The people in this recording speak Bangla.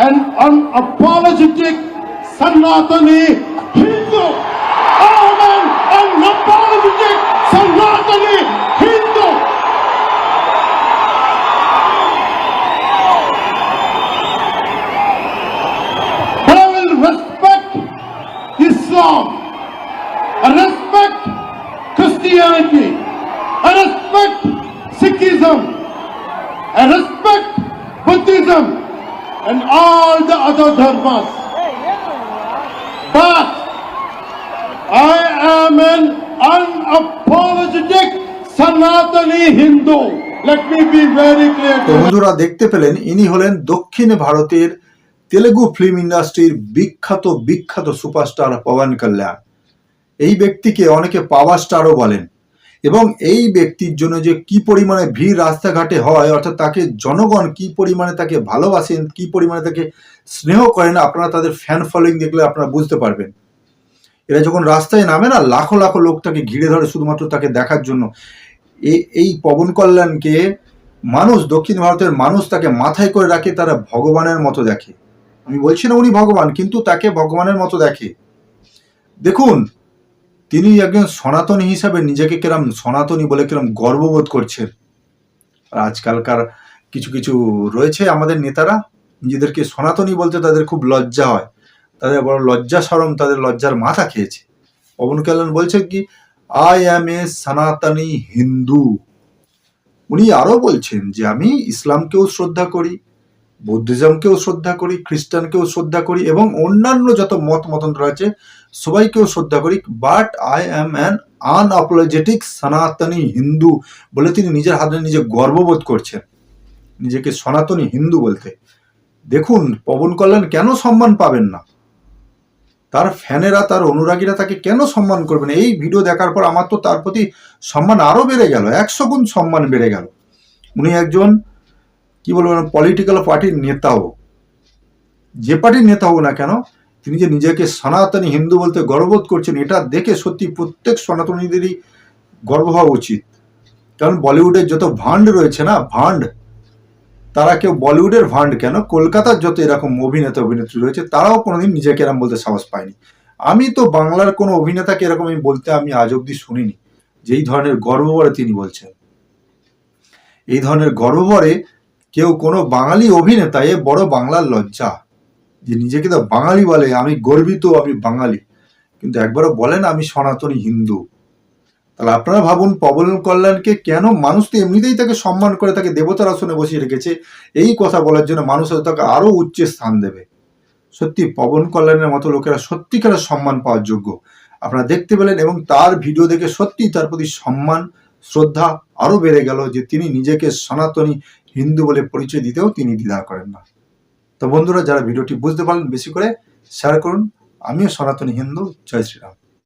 an unapologetic Sanatani Hindu. I am an unapologetic Sanatani Hindu. I will respect Islam. I respect Christianity. I respect Sikhism. And all the other dharmas. But I am an unapologetic Sanatani Hindu. Let me be very clear তো. বন্ধুরা দেখতে পেলেন ইনি হলেন দক্ষিণ ভারতের তেলেগু ফিল্ম ইন্ডাস্ট্রির বিখ্যাত বিখ্যাত সুপারস্টার পবন কল্যাণ এই ব্যক্তিকে অনেকে পাওয়ার স্টারও বলেন এবং এই ব্যক্তির জন্য যে কি পরিমাণে ভিড় রাস্তাঘাটে হয়, অর্থাৎ তাকে জনগণ কি পরিমাণে তাকে ভালোবাসেন, কি পরিমাণে তাকে স্নেহ করেন, আপনারা তাদের ফ্যান ফলোয়িং দেখলে আপনারা বুঝতে পারবেন। এরা যখন রাস্তায় নামে না, লাখো লাখো লোক তাকে ঘিরে ধরে শুধুমাত্র তাকে দেখার জন্য। এই পবন কল্যাণকে মানুষ, দক্ষিণ ভারতের মানুষ তাকে মাথায় করে রাখে, তারা ভগবানের মতো দেখে। আমি বলছি না উনি ভগবান, কিন্তু তাকে ভগবানের মতো দেখে। দেখুন তিনি একজন সনাতনী হিসাবে নিজেকে কিরম সনাতনী বলে কিরম গর্ববোধ করছেন। আর আজকালকার কিছু কিছু রয়েছে আমাদের নেতারা নিজেদেরকে সনাতনী বলতে তাদের খুব লজ্জা হয়। তাদের বড় লজ্জা সরম, তাদের লজ্জার মাথা খেয়েছে। পবন কল্যাণ বলছে কি আই অ্যাম এ সনাতনী হিন্দু। উনি আরও বলছেন যে, আমি ইসলামকেও শ্রদ্ধা করি বুদ্ধিজমকেও শ্রদ্ধা করি, খ্রিস্টানকেও শ্রদ্ধা করি এবং অন্যান্য যত মত মতান্তর আছে, সবাইকেও শ্রদ্ধা করি। But I am an unapologetic Sanatani Hindu বলে তিনি নিজের হাতে নিজে গর্ববোধ করছেন। নিজেকে সনাতনী হিন্দু বলতে। দেখুন, পবন কল্যাণ কেন সম্মান পাবেন না? তার ফ্যানেরা, তার অনুরাগীরা তাকে কেন সম্মান করবে না? এই ভিডিও দেখার পর আমার তো তার প্রতি সম্মান আরও বেড়ে গেল, একশো গুণ সম্মান বেড়ে গেল। উনি একজন কি বলব পলিটিক্যাল পার্টির নেতা হোক যে পার্টির নেতা হোক না কেন, তিনি যে নিজেকে সনাতনী হিন্দু বলতে গর্ববোধ করছেন, এটা দেখে সত্যি প্রত্যেক সনাতনীদেরই গর্ব হওয়া উচিত। কারণ বলিউডের যত ভান্ড রয়েছে না, ভান্ড, তারা কেউ বলিউডের ভান্ড কেন, কলকাতার যত এরকম অভিনেতা, অভিনেত্রী রয়েছে, তারাও কোনোদিন নিজেকে এরকম বলতে সাহস পায়নি। আমি তো বাংলার কোনো অভিনেতাকে এরকম আমি বলতে আমি আজ অব্দি শুনিনি যে এই ধরনের গর্বভরে তিনি বলছেন। এই ধরনের গর্বভরে কেউ কোনো বাঙালি অভিনেতা এ বড় বাংলার লজ্জা। যে নিজেকে তো বাঙালি বলে, আমি গর্বিত, আমি বাঙালি। কিন্তু একবারও বলেন আমি সনাতনী হিন্দু। তাহলে আপনারা ভাবুন পবন কল্যাণকে কেন মানুষ তো এমনিতেই তাকে সম্মান করে, তাকে দেবতার আসনে বসিয়ে রেখেছে? এই কথা বলার জন্য মানুষ তাকে আরও উচ্চে স্থান দেবে। সত্যি পবন কল্যাণের মতো লোকেরা সত্যিকারের সম্মান পাওয়ার যোগ্য। আপনারা দেখতে পেলেন এবং তার ভিডিও দেখে সত্যি তার প্রতি সম্মান, শ্রদ্ধা আরও বেড়ে গেল যে তিনি নিজেকে সনাতনী হিন্দু বলে পরিচয় দিতেও তিনি দ্বিধা করেন না। তো বন্ধুরা, যারা ভিডিওটি বুঝতে পারলেন, বেশি করে শেয়ার করুন। আমিও সনাতনী হিন্দু। জয় শ্রীরাম।